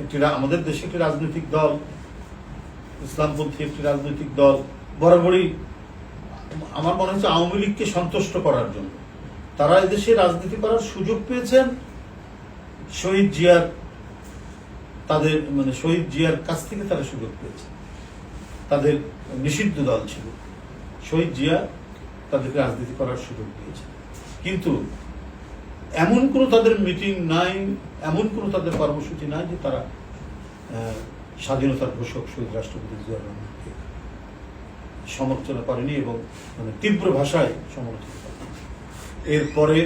একটি আমাদের দেশে একটি রাজনৈতিক দল, ইসলামপন্থী একটি রাজনৈতিক দল, বরাবরই আমার মনে হচ্ছে আওয়ামী লীগকে সন্তুষ্ট করার জন্য। তারা এদেশে রাজনীতি করার সুযোগ পেয়েছেন। শহীদ জিয়ার তাদের মানে শহীদ জিয়ার কাছ থেকে তারা সুযোগ পেয়েছে তাদের নিষিদ্ধ দল ছিল। শহীদ জিয়া তাদেরকে রাজনীতি করার সুযোগ দিয়েছে কিন্তু এমন কোনো তাদের মিটিং নাই, এমন কোনো তাদের কর্মসূচি নাই যে তারা স্বাধীনতার ঘোষক শহীদ রাষ্ট্রপতি জিয়া সমালোচনা করেনি এবং মানে তীব্র ভাষায় সমালোচনা করেনি। এরপরে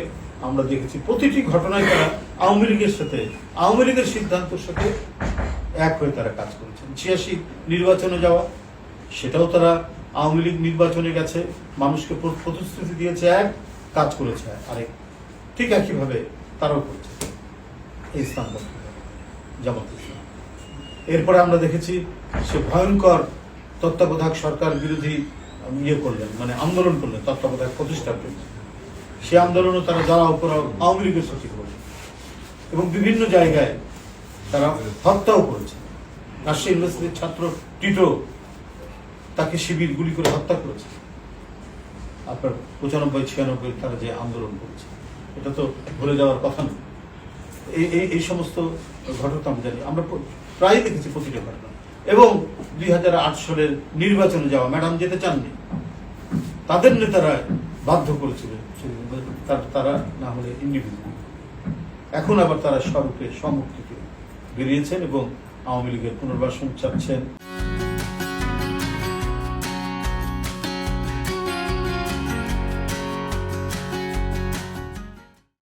আমরা দেখেছি প্রতিটি ঘটনায় তারা আওয়ামী লীগের সাথে, আওয়ামী লীগের সিদ্ধান্তের সাথে এক হয়ে তারা কাজ করেছেন। ছিয়াশি নির্বাচনে যাওয়া, সেটাও তারা আওয়ামী লীগ নির্বাচনে গেছে, মানুষকে প্রতিশ্রুতি দিয়েছে, এক কাজ করেছে আরেক ঠিক একইভাবে তারাও করছে এই জামাত এরপরে আমরা দেখেছি সে ভয়ঙ্কর তত্ত্বাবধায়ক সরকার বিরোধী ইয়ে করলেন মানে আন্দোলন করলেন, তত্ত্বাবধায়ক প্রতিষ্ঠার জন্য। সে আন্দোলনও তারা যারা উপর আওয়ামী লীগের সচিব করলেন এবং বিভিন্ন জায়গায় তারা হত্যাও করেছে। রাজশাহী ইউনিভার্সিটির ছাত্র টিটো তাকে শিবির গুলি করে হত্যা করেছে। আপনার পঁচানব্বই, ছিয়ানব্বই তারা যে আন্দোলন করেছে। এটা তো ভুলে যাওয়ার কথা নয় এই এই সমস্ত ঘটনা আমরা জানি। আমরা প্রায় দেখেছি প্রতিটা ঘটনা। এবং দুই হাজার আট সালের নির্বাচনে যাওয়া ম্যাডাম যেতে চাননি, তাদের নেতারা বাধ্য করেছিলেন তার- না হলে ইন্ডিভিজুয়াল এখন আবার তারা স্বরূপে সম্মুখ থেকে বেরিয়েছেন এবং আওয়ামী লীগের পুনর্বাসন চাচ্ছেন।